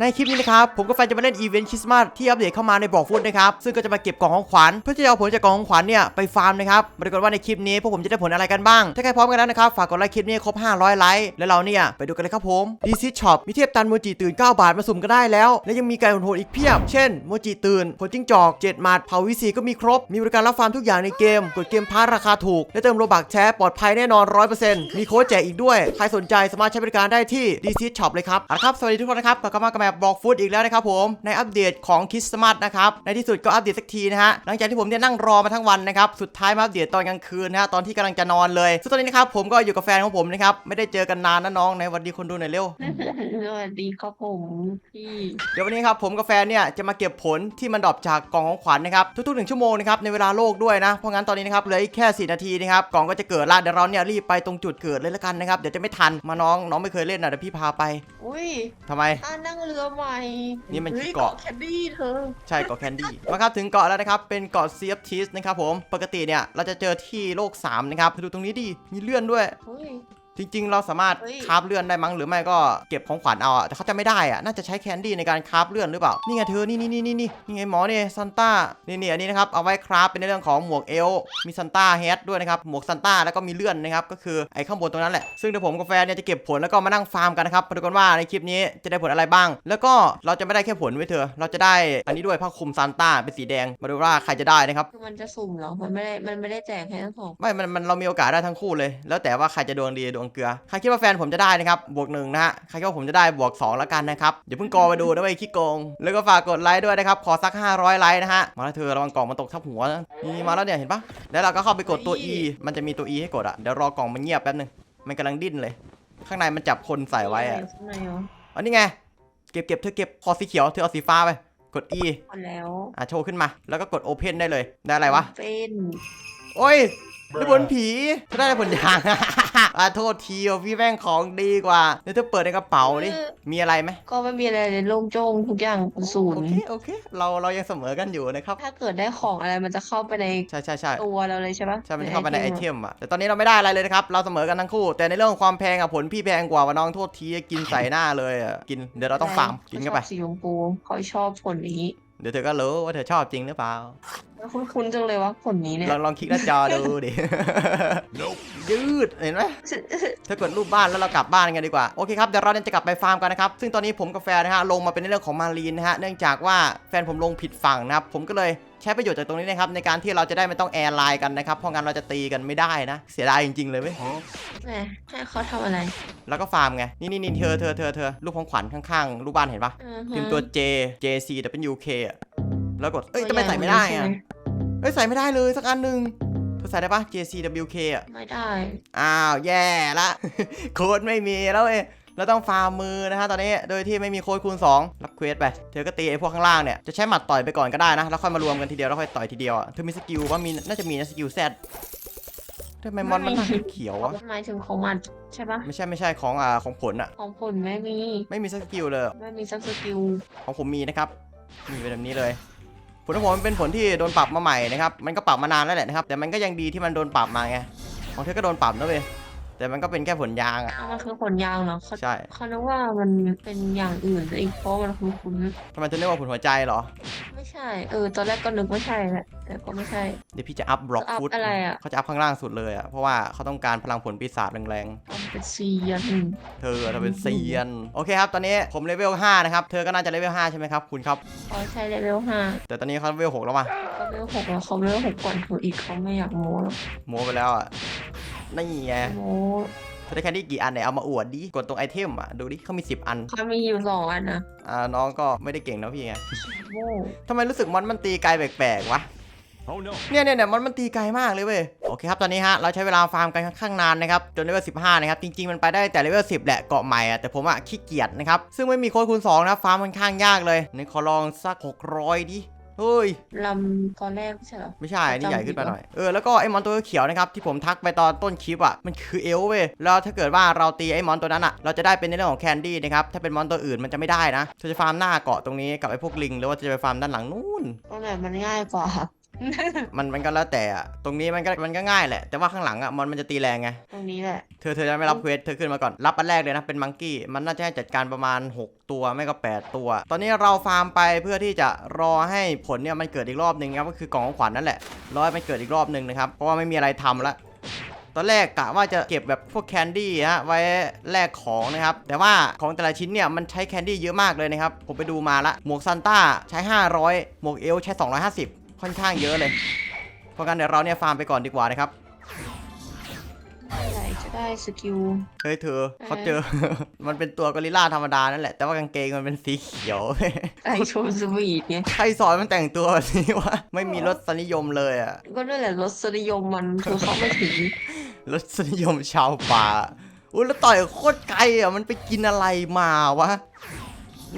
ในคลิปนี้นะครับผมกับแฟนจะมาเล่นอีเวนต์คริสต์มาสที่อัปเดตเข้ามาในบอกฟุตนะครับซึ่งก็จะมาเก็บกล่องของขวัญเพื่อที่จะเอาผลจากกล่องของขวัญเนี่ยไปฟาร์มนะครับมาดูกันว่าในคลิปนี้พวกผมจะได้ผลอะไรกันบ้าง ถ้าใครพร้อมกันแล้วนะครับฝากกดไลค์คลิปนี้ให้ครบ 500 ไลค์แล้วเราเนี่ยไปดูกันเลยครับผมดีซิช็อปมีเทียบตันโมจิตื่น 9 บาทมาสุ่มก็ได้แล้ว และยังมีไก่โหดอีกเพียบ เช่นโมจิตื่นผลจิ้งจอก7หมัดเผาวิสีก็มีครบมีบริการรับฟาร์มทุกอย่างในเกมกดเกมพาร์ราคาถูกและเติมโลบักแท้ปลอดภัยแน่นอน100%มีโค้ดแจกอีกด้วยใครสนใจสามารถใช้บริการได้ที่ดีซิช็อปเลยครับอาละครับสวัสดีทุกคนนะครับกลับมากับมปบอกฟุตอีกแล้วนะครับผมในอัปเดตของคริสต์มาสนะครับในที่สุดก็อัปเดตสักทีนะฮะหลังจากที่ผมเนี่ยนั่งรอมาทั้งวันนะครับสุดท้ายมาอัปเดตตอนกลางคืนนะฮะตอนที่กำลังจะนอนเลยซึ่งตอนนี้นะครับผมก็อยู่กับแฟนของผมนะครับไม่ได้เจอกันนานนะน้องในวันดีคนดูหน่อยเร็วสวัสดีครับผมพี่เดี๋ยววันนี้ครับผมกับแฟนเนี่ยจะมาเก็บผลที่มันดรอปจากกล่องของขวัญนะครับทุกๆหนึ่งชั่วโมงนะครับในเวลาโลกด้วยนะเพราะงั้นตอนนี้นะครับเหลืออีกแค่4นาทีนะครับกล่องก็จะเกิดละเดี๋ยวเราเนี่ยรีบไปตรงจุดเกิดเลยละกันนะครับเดี๋ยวจะไม่ทันมาน้องน้องไม่เคยเล่นนะเดี๋ยวพี่พาไปอุ้ยทำไมอ่านั่งเรือใหม่นี่มันฮ้ยเกาะแคนดี้เธอ ใช่เกาะแคนดี้มาครับถึงเกาะแล้วนะครับ เป็นเกาะซีฟทีสนะครับผม ปกติเนี่ยเราจะเจอที่โลก3นะครับดูตรงนี้ดิ มีเลื่อนด้วยอุ้ย จริง ๆ เราสามารถเฮ้ย คราฟเลื่อนได้มั้งหรือไม่ก็เก็บของขวัญเอาอะแต่เขาจะไม่ได้อะน่าจะใช้แคนดี้ในการคราฟเลื่อนหรือเปล่า นี่ไงเธอ นี่นี่นี่นี่นี่นี่ไงหมอเนี่ยซันต้า นี่นี่อันนี้นะครับ เอาไว้คราฟเป็นในเรื่องของหมวกเอล มีซันต้าแฮทด้วยนะครับ หมวกซันต้าแล้วก็มีเลื่อนนะครับ ก็คือไอ้ข้างบนตรงนั้นแหละ ซึ่งเดี๋ยวผมกับแฟนเนี่ยจะเก็บผลแล้วก็มานั่งฟาร์มกันนะครับมาดูกันว่าในคลิปนี้จะได้ผลอะไรบ้าง แล้วก็เราจะไม่ได้แค่ผลไว้ยเธอ เราจะได้อันนี้ด้วยผ้าคลุมซันต้าเป็นสีแดง มาดูว่าใครจะได้นะครับ คือมันจะสุ่มเหรอ มันไม่ได้ มันไม่ได้แจกให้ทั้งสองไม่มันมันเรามีโอกาสได้ทั้งคู่เลย แล้วแต่ว่าใครจะดวงดีดวงเกลือ ใครคิดว่าแฟนผมจะได้นะครับ บวกหนึ่งนะฮะ ใครคิดว่าผมจะได้บวก2แล้วกันนะครับอย่าเพิ่งกอไปดูนะเว้ยขี้โกง แล้วก็ฝากกดไลค์ด้วยนะครับ ขอสัก 500 ไลค์นะฮะ มาแล้วเธอระวังกล่องมันตกทับหัวนะนี่มาแล้วเนี่ยเห็นปะแล้วเราก็เข้าไปกดตัว E มันจะมีตัว E ให้กดอะเดี๋ยวรอกล่องมันเงียบแป๊บนึง มันกำลังดิ้นเลย ข้างในมันจับคนใส่ไว้อะข้างในเหรออันนี้ไง เก็บเก็บเธอเก็บคอสีเขียวเธอเอาสีฟ้าไป กด E หมดแล้ว อะโชว์ขึ้นมา แล้วก็กด Open ได้เลย ได้อะไรวะ เป็น โอ้ย ได้ผลผีถ้าได้ผลยางอะโทษทีว่ะพี่แม่งของดีกว่าเดี๋ยวเธอเปิดในกระเป๋าดิมีอะไรไหมก็ไม่มีอะไรเลยโล่งโจ้งทุกอย่างเป็นศูนโอย์เคโอเค เราเรายังเสมอกันอยู่นะครับ ถ้าเกิดได้ของอะไรมันจะเข้าไปในใช่ใช่ใช่ตัวเราเลยใช่ปะใช่มันจะเข้าไปในไอเทมอะแต่ตอนนี้เราไม่ได้อะไรเลยนะครับเราเสมอกันทั้งคู่ แต่ในเรื่องของความแพงอะผลพี่แพงกว่าว่าน้องโทษทีกินใส่หน้าเลยอะกินเดี๋ยวเราต้องฟาร์มกินเข้าไปขชอบสีชมพูเขาชอบผลนี้เดี๋ยวเธอก็รู้ว่าเธอชอบจริงหรือเปล่าแล้วคุ้นๆจังเลยว่าผลนี้เนี่ยลองลองคลิกหน้าจอดูดิ ยืดเห็นไหมถ้ากดรูปบ้านแล้วเรากลับบ้านกันดีกว่า โอเคครับ เดี๋ยวเราเนี่ยจะกลับไปฟาร์มกันนะครับ ซึ่งตอนนี้ผมกับแฟนนะฮะลงมาเป็นในเรื่องของมารีนนะฮะ เนื่องจากว่าแฟนผมลงผิดฝั่งนะครับ ผมก็เลยใช้ประโยชน์จากตรงนี้นะครับในการที่เราจะได้ไม่ต้องแอร์ไลน์กันนะครับ เพราะงั้นเราจะตีกันไม่ได้นะ เสียดายจริงๆเลยเว้ยแหมให้เขาทำอะไร แล้วก็ฟาร์มไง นี่นี่นี่เธอเธอเธอเธอรูปของขวัญข้างๆรูปบ้านเห็นปะอือฮึพิมพ์ตัว J J C W K อะ แล้วกด เอ้ยทำไมใส่ไม่ได้อะเอ้ยใส่ไม่ได้เลยสักอันหนึ่งเธอใส่ได้ปะ J C W K อะไม่ได้ อ้าว แย่ละ โค้ดไม่มีแล้วเว้ยเราต้องฟาร์มมือนะฮะตอนนี้ โดยที่ไม่มีโค้ดคูณ2 รับเควสไป เธอก็ตีไอ้พวกข้างล่างเนี่ย จะใช้หมัดต่อยไปก่อนก็ได้นะ แล้วค่อยมารวมกันทีเดียวแล้วค่อยต่อยทีเดียวอะ เธอมีสกิลว่ามี น่าจะมีนะสกิลแซดทำไมมอนมันหน้าเขียวอะหมายถึงของมันใช่ปะไม่ใช่ไม่ใช่ของอ่าของผลอะ ของผลไม่มี ไม่มีสกิลเลย ไม่มีสักสกิล ของผมมีนะครับ มีเป็นแบบนี้เลย ผลของผมมันเป็นผลที่โดนปรับมาใหม่นะครับ มันก็ปรับมานานแล้วแหละนะครับ แต่มันก็ยังดีที่มันโดนปรับมาไง ของเธอก็โดนปรับนะเว้ย แต่มันก็เป็นแค่ผลยางอะอ้าวมันคือผลยางเหรอเขาใช่ เขานึกว่ามันเป็นอย่างอื่นซะอีกเพราะมันคุ้นคุ้นทำไมเธอเรียกว่าผลหัวใจเหรอ ๆไม่ใช่ เออ ตอนแรกก็นึกว่าใช่แหละแต่ก็ไม่ใช่ เดี๋ยวพี่จะอัพบล็อกอัพฟุตอะไรอะ เขาจะอัพข้างล่างสุดเลยอะเพราะว่าเขาต้องการพลังผลปีศาจแรงทำเป็นเซียนๆเธอเธอเป็นเซียน โอเคครับ ตอนนี้ผมเลเวล 5 นะครับ เธอก็น่าจะเลเวล 5 ใช่ไหมครับ คุณครับเขาใช้เลเวลห้าแต่ตอนนี้เขาเลเวล 6 แล้วมาเขาเลเวลหกแล้วเขาเลเวลหกก่อนเธออีกเขาไม่อยากโม้หรอกโมไปแล้วอะ นี่ไงโม้เธอได้แค่นี้กี่อันไหนเอามาอวดดิ กดตรงไอเทมอะ ดูดิเขามี 10 อัน เขามีอยู่สองอันนะอ่าน้องก็ไม่ได้เก่งนะพี่ไงโม้ทำไมรู้สึกมอนมันตีไกลแปลกๆวะ Oh no. เนี่ยเนี่ยเนี่ยมันมันตีไกลมากเลยเว้ยโอเคครับตอนนี้ฮะเราใช้เวลาฟาร์มกันค่อนข้างนานนะครับจนเลเวล15 นะครับ จริง ๆ มันไปได้แต่เลเวล10 แหละเกาะใหม่อะแต่ผมอะขี้เกียจนะครับ ซึ่งไม่มีโค้ดคูณ2นะฟาร์มค่อนข้างยากเลยนี่ขอลองสัก 600 ดิ เฮ้ย ลำตอนแรกไม่ใช่เหรอ ไม่ใช่นี่จำใหญ่ขึ้นไปผิดหเหรอน่อย เออ แล้วก็ไอ้มอนตัวเขียวนะครับที่ผมทักไปตอนต้นคลิปอะ มันคือเอลฟ์เว้ย แล้วถ้าเกิดว่าเราตีไอ้มอนตัวนั้นอะ เราจะได้เป็นในเรื่องของแคนดี้นะครับ ถ้าเป็นมอนตัวอื่นมันจะไม่ได้นะเธอจะฟาร์มหน้าเกาะตรงนี้กับไอ้พวกลิงหรือว่าจะไปฟาร์มด้านหลังนู่นตรงไหนมันง่ายกว่า มันมันก็แล้วแต่อะตรงนี้มันก็มันก็ง่ายแหละ แต่ว่าข้างหลังอะมันมันจะตีแรงไง ตรงนี้แหละ เธอเธอจะไม่รับเควสเธอขึ้นมาก่อน รับอันแรกเลยนะ เป็นมังกี้ มันน่าจะให้จัดการประมาณ 6 ตัวไม่ก็ 8 ตัว ตอนนี้เราฟาร์มไปเพื่อที่จะรอให้ผลเนี่ยมันเกิดอีกรอบหนึ่งครับ ก็คือกล่องของขวัญนั่นแหละ รอให้มันเกิดอีกรอบหนึ่งนะครับ เพราะว่าไม่มีอะไรทำละตอนแรกกะว่าจะเก็บแบบพวกแคนดี้ฮะไว้แลกของนะครับ แต่ว่าของแต่ละชิ้นเนี่ยมันใช้แคนดี้เยอะมากเลยนะครับ ผมไปดูมาละหมวกซันต้าใช้ 500 หมวกเอลใช้ 250 ค่อนข้างเยอะเลย เพราะงั้นเดี๋ยวเราเนี่ยฟาร์มไปก่อนดีกว่านะครับอะไรจะได้สกิล เฮ้ยเธอเขาเจอ มันเป็นตัวกอริลลาธรรมดานั่นแหละ แต่ว่ากางเกงมันเป็นสีเขียว ไอโชว์สวีทไงใครสอนมันแต่งตัวแบบนี้วะ ไม่มีรสนิยมเลยอะก็นั่นแหละรสนิยมมันคือเขาไม่ถึงรสนิยมชาวป่าอุ้ยแล้วต่อยโคตรไกลอะมันไปกินอะไรมาวะ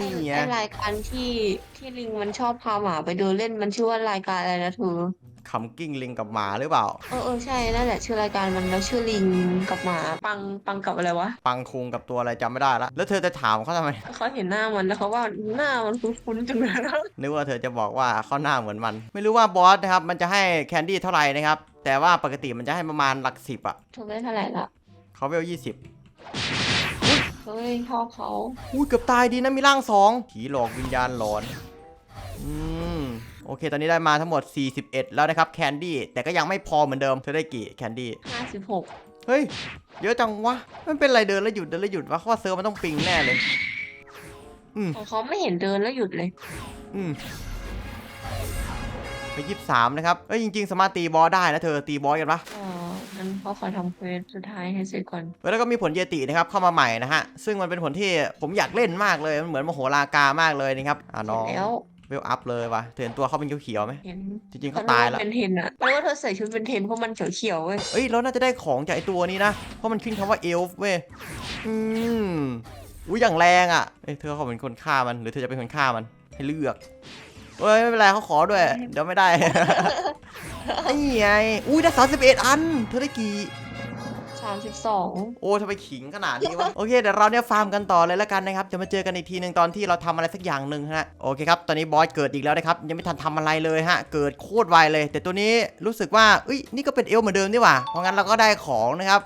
นี่ไงไอรายการที่ที่ลิงมันชอบพาหมาไปเดินเล่นมันชื่อว่ารายการอะไรนะเธอขำกิ้งลิงกับหมาหรือเปล่า เออเออใช่นั่นแหละชื่อรายการมันแล้วชื่อลิงกับหมาปังปังกับอะไรวะปังคุงกับตัวอะไรจำไม่ได้ละแล้วเธอจะถามเขาทำไม เขาเห็นหน้ามันแล้วเขาว่าหน้ามันคุ้นๆจังเลยนะนึกว่าเธอจะบอกว่าเขาหน้าเหมือนมัน ไม่รู้ว่าบอสนะครับ มันจะให้แคนดี้เท่าไหร่นะครับ แต่ว่าปกติมันจะให้ประมาณหลักสิบอะเธอได้เท่าไหร่ละเขาเวลยี่สิบ เฮ้ยพ่อเขาอุ้ยเกือบตายดีนะมีร่างสองผีหลอกวิญญาณหลอน อืมโอเค ตอนนี้ได้มาทั้งหมด 41 แล้วนะครับ แคนดี้ แต่ก็ยังไม่พอเหมือนเดิม เธอได้กี่แคนดี้ห้าสิบหกเฮ้ย เยอะจังวะ มันเป็นไรเดินแล้วหยุดเดินแล้วหยุดวะเขาว่าเซิร์ฟมันต้องปิงแน่เลย อืมของเขาไม่เห็นเดินแล้วหยุดเลย อืมไปยี่สามนะครับ เอ้ยจริง ๆ สามารถตีบอสได้นะเธอตีบอสกันปะเออ งั้นเขาขอทำเควสสุดท้ายให้เสร็จก่อน แล้วก็มีผลเยตินะครับเข้ามาใหม่นะฮะ ซึ่งมันเป็นผลที่ผมอยากเล่นมากเลย มันเหมือนมโหรากามากเลยนะครับ อะเสน้ร็อจงแล้ว เวลอัพเลยวะเธอเห็นตัวเขาเป็นเขียวๆไหม เห็นจริงๆเขาเขาตายแล้ว เป็นเทนอะแปลว่าเธอใส่ชุดเป็นเทนเพราะมันเขียวๆเว้ย เอ้ยเราน่าจะได้ของจากไอตัวนี้นะ เพราะมันขึ้นคำว่าเอลฟ์เว้ย อืมอุ้ยอย่างแรงอะ เอ้ยเธอเขาเป็นคนฆ่ามันหรือเธอจะเป็นคนฆ่ามันให้เลือกเฮ้ยไม่เป็นไรเขาขอด้วย เดี๋ยวไม่ได้ นี่ไง อุ้ยได้สามสิบเอ็ดอัน เธอได้กี่สามสิบสองโอ้ทำไมขิงขนาดนี้วะ โอเค เดี๋ยวเราเนี่ยฟาร์มกันต่อเลยแล้วกันนะครับ จะมาเจอกันอีกทีหนึ่งตอนที่เราทำอะไรสักอย่างหนึ่งฮะ โอเคครับ ตอนนี้บอสเกิดอีกแล้วนะครับ ยังไม่ทันทำอะไรเลยฮะ เกิดโคตรไวเลย แต่ตัวนี้รู้สึกว่าเอ้ย นี่ก็เป็นเอลเหมือนเดิมนี่หว่า เพราะงั้นเราก็ได้ของนะครับ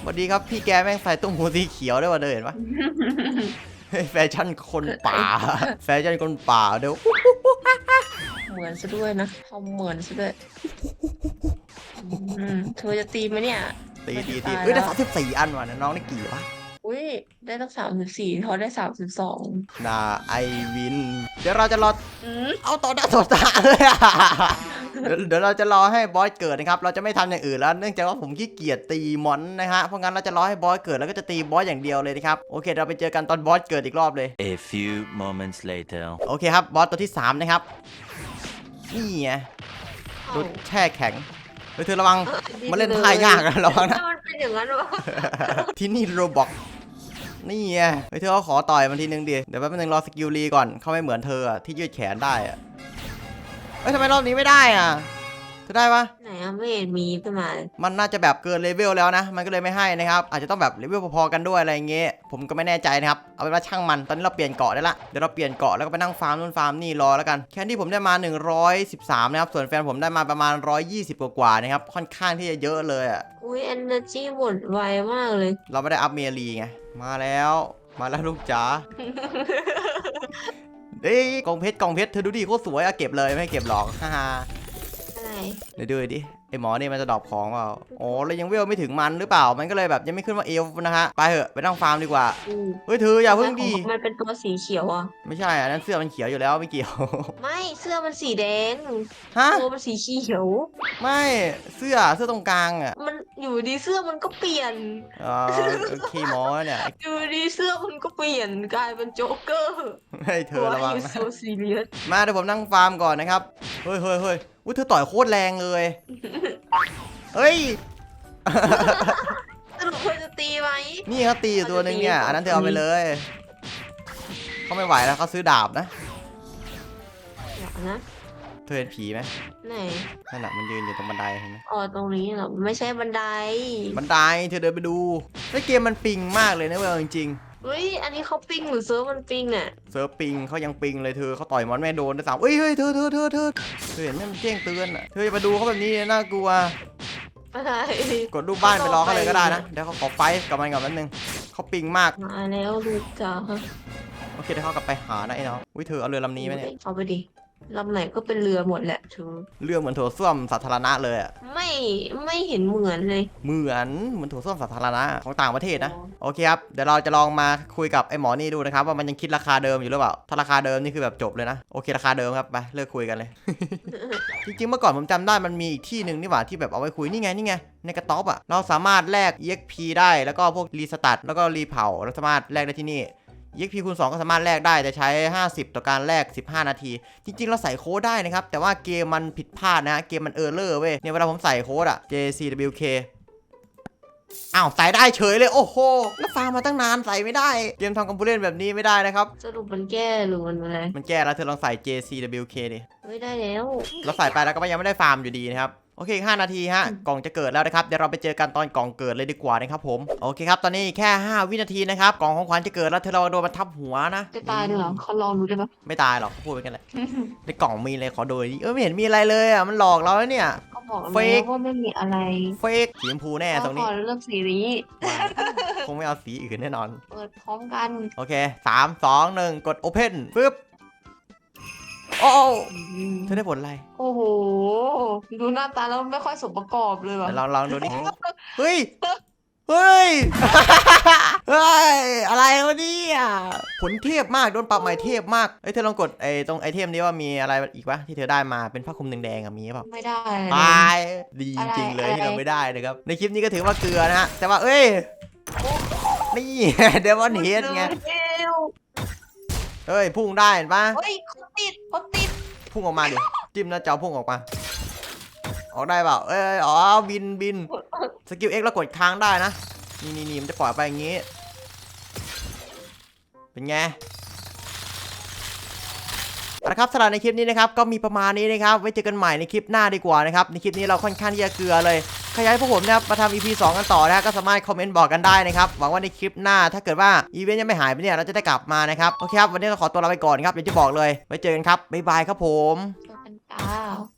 สวัสดีครับ พี่แกแม่งใส่ตุ้มหูสีเขียวด้วยว่ะเดินปะเฮ้ยแฟชั่นคนป่า แฟชั่นคนป่าเดี๋ยว เหมือนซะด้วยนะเขาเหมือนซะด้วยอืมเธอจะตีไหมเนี่ย ตีตีตายตีเอ้ยได้แล้วสามสิบสี่อันว่ะน้องได้กี่วะอุ้ยได้ตั้งสามสิบสี่เขาได้สามสิบสองนาไอวิน เดี๋ยวเราจะรออืมเอาต่อหน้าต่อตาเลยอะเดี๋ยวเดี๋ยวเราจะรอให้บอสเกิดนะครับ เราจะไม่ทำอย่างอื่นแล้ว เนื่องจากว่าผมขี้เกียจตีมอนนะฮะ เพราะงั้นเราจะรอให้บอสเกิดแล้วก็จะตีบอสอย่างเดียวเลยนะครับ โอเค เราไปเจอกันตอนบอสเกิดอีกรอบเลย A few moments later. โอเคครับ บอสตัวที่ 3 นะครับ นี่ไงโดนแช่แข็งเฮ้ยเธอระวังมันเล่นท่ายากนะระวังนะมันเป็นอย่างนั้นวะที่นี่โรบอกนี่ไงเฮ้ยเธอเขาขอต่อยมันทีนึงดิเดี๋ยวแป๊บนึงรอสกิลรีก่อนเขาไม่เหมือนเธออะที่ยืดแขนได้อะเฮ้ยทำไมรอบนี้ไม่ได้อะ เธอได้ปะไหนอะไม่เห็นมีขึ้นมาเลยมันน่าจะแบบเกินเลเวลแล้วนะ มันก็เลยไม่ให้นะครับ อาจจะต้องแบบเลเวลพอๆกันด้วยอะไรอย่างเงี้ย ผมก็ไม่แน่ใจนะครับ เอาเป็นว่าช่างมัน ตอนนี้เราเปลี่ยนเกาะได้ละ เดี๋ยวเราเปลี่ยนเกาะแล้วก็ไปนั่งฟาร์มนู่นฟาร์มนี่รอแล้วกัน แคนดี้ผมได้มา 113 นะครับ ส่วนแฟนผมได้มาประมาณ 120 กว่าๆนะครับ ค่อนข้างที่จะเยอะเลยอะอุ้ยเอเนอร์จีหมดไวมากเลย เราไม่ได้อัพเมลีไง มาแล้ว มาแล้วลูกจ๋าเอ้ยกล่องเพชรกล่องเพชรเธอดูดิโคตรสวยอะเก็บเลยไม่ให้เก็บหรอกฮ่าฮ่าอะไร เดี๋ยวดูดิไอหมอนี่มันจะดรอปของเปล่าอ๋อแล้วยังเวลไม่ถึงมันหรือเปล่า มันก็เลยแบบยังไม่ขึ้นว่าเอลฟ์นะฮะ ไปเถอะไปนั่งฟาร์มดีกว่า อืมเฮ้ยเธออย่าเพิ่งดีมันเป็นตัวสีเขียวอะ ไม่ใช่อันนั้นเสื้อมันเขียวอยู่แล้วไม่เกี่ยว ไม่เสื้อมันสีแดงฮะ ตัวมันสีเขียว ไม่เสื้อเสื้อตรงกลางอะมันอยู่ดีเสื้อมันก็เปลี่ยนเออโอเคหมอเนี่ยอยู่ดีเสื้อมันก็เปลี่ยนกลายเป็นโจ๊กเกอร์ให้เธอระวังยูนะ โซซีเรียสมาเดี๋ยวผมนั่งฟาร์มก่อนนะครับ เฮ้ยเฮ้ยเฮ้ย อุ้ยเธอต่อยโคตรแรงเลยเฮ้ย สรุปเธอจะตีไหม นี่เขาตีอยู่ตัวหนึงเนี่ย อันนั้นเธอเอาไปเลยเขาไม่ไหวแล้วเขาซื้อดาบนะเดี๋ยวนะ เธอเห็นผีไหมไหน นั่นน่ะมันยืนอยู่ตรงบันไดเห็นไหมอ๋อ ตรงนี้เหรอ ไม่ใช่บันได บันไดเธอเดินไปดูแล้วเกมมันปิงมากเลยนะเว้ยเอาจริงเเฮ้ย อันนี้เขาปิงหรือเซิร์ฟมันปิงอะเซิร์ฟปิงเขายังปิงเลยเธอเขาต่อยมอนไม่โดนด้วยซ้ำเอ้ยเฮ้ยเธอเธอเธอเธอเธอเห็นไหมมันแจ้งเตือนอะเธออย่ามาดูเขาแบบนี้เลยน่ากลัวอะไรกดรูปบ้านไปรอเขาเลยก็ได้นะเดี๋ยวเขาขอไฟท์กับมันก่อนแป๊บนึงเขาปิงมากมาแล้วลูกจ๋าโอเคเดี๋ยวเขากลับไปหานะไอ้น้องอุ้ยเธอเอาเรือลำนี้ไหมเนี่ยเอาไปดิ ลำไหนก็เป็นเรือหมดแหละเธอเรือเหมือนโถส้วมสาธารณะเลยอะไม่ไม่เห็นเหมือนเลย เหมือนเหมือนโถส้วมสาธารณะของต่างประเทศนะ โอเคครับ เดี๋ยวเราจะลองมาคุยกับไอ้หมอนี่ดูนะครับ ว่ามันยังคิดราคาเดิมอยู่หรือเปล่า ถ้าราคาเดิมนี่คือแบบจบเลยนะ โอเคราคาเดิมครับไปเลิกคุยกันเลย จริงๆเมื่อก่อนผมจำได้มันมีอีกที่หนึ่งนี่หว่าที่แบบเอาไว้คุยนี่ไงนี่ไงในกระต๊อบอะเราสามารถแลก EXP ได้แล้วก็พวกรีสตาร์ทแล้วก็รีเผาเราสามารถแลกได้ที่นี่ EXP คูณ2ก็สามารถแลกได้แต่ใช้ 50 ต่อการแลก 15 นาที จริง ๆ เราใส่โค้ดได้นะครับ แต่ว่าเกมมันผิดพลาดนะ เกมมันเออร์เลอร์เว้ยเนี่ยเวลาผมใส่โค้ดอะ JCWK อ้าวใส่ได้เฉยเลยโอ้โห แล้วฟังมาตั้งนานใส่ไม่ได้ เกมทำคอมพิวเตอร์แบบนี้ไม่ได้นะครับ สรุปมันแก้หรือมันอะไรมันแก้แล้วเธอลองใส่ JCWK ดิเฮ้ยได้แล้ว เราใส่ไปแล้วก็ยังไม่ได้ฟาร์มอยู่ดีนะครับ โอเคอีก5นาทีฮะกล่องจะเกิดแล้วนะครับเดี๋ยวเราไปเจอกันตอนกล่องเกิดเลยดีกว่านะครับผมโอเคครับตอนนี้แค่ 5 วินาทีนะครับกล่องของขวัญจะเกิดแล้วเธอเราโดนมันทับหัวนะจะตายด้วยเหรอเขาลองดูได้ปะไม่ตายหรอกพูดไปกันแหละในกล่องมีอะไรขอดูหน่อยดิเออไม่เห็นมีอะไรเลยอะมันหลอกเราแล้วเนี่ยเขาบอกเฟแล้วกว่าไม่มีอะไรเฟกสีชมพูแน่ตรงขนี้อเลือกสีนี้คงไม่เอาสีอื่นแน่นอนเปิดพร้อมกันโอเคสามสองหนึ่งกด Open ปึ๊บ โอ้เธอได้ผลอะไรโอ้โห ดูหน้าตาแล้วไม่ค่อยสมประกอบเลยว่ะเดี๋ยวลองลองดูดิเฮ้ยเฮ้ย เฮ้ย อะไรวะเนี่ยผลเทพมากโดนปรับใหม่เทพมากเอ้ยเธอลองกดไอ้ตรงไอเทมนี้ว่ามีอะไรอีกปะที่เธอได้มาเป็นผ้าคลุมแดงๆอะมีเปล่าไม่ได้เลย ตายดีจริงๆเลยอะไรที่เราไม่ได้นะครับในคลิปนี้ก็ถือว่าเกลือนะฮะแต่ว่าเอ้ยนี่ เดมอนเฮดไงเร็วเฮ้ยพุ่งได้เห็นปะเฮ้ยเขา ติดเขาติดพุ่งออกมาดิ จิ้มแล้วจอาพุ่งออกมา ออกได้เปล่า เอ้ยอ๋อ บินบิน สกิล X แล้วกดค้างได้นะ นี่นี่นี่มันจะปล่อยไปอย่างงี้ เป็นไงเอาละครับสำหรับในคลิปนี้นะครับก็มีประมาณนี้นะครับ ไว้เจอกันใหม่ในคลิปหน้าดีกว่านะครับ ในคลิปนี้เราค่อนข้างที่จะเกลือเลย ใครอยากให้พวกผมนะครับมาทำ EP 2 กันต่อนะก็สามารถคอมเมนต์บอกกันได้นะครับหวังว่าในคลิปหน้าถ้าเกิดว่าอีเวนต์ยังไม่หายไปเนี่ยเราจะได้กลับมานะครับโอเคครับวันนี้เราขอตัวลาไปก่อนครับอย่างที่บอกเลยไว้เจอกันครับบ๊ายบายครับผมเจอกันจ้า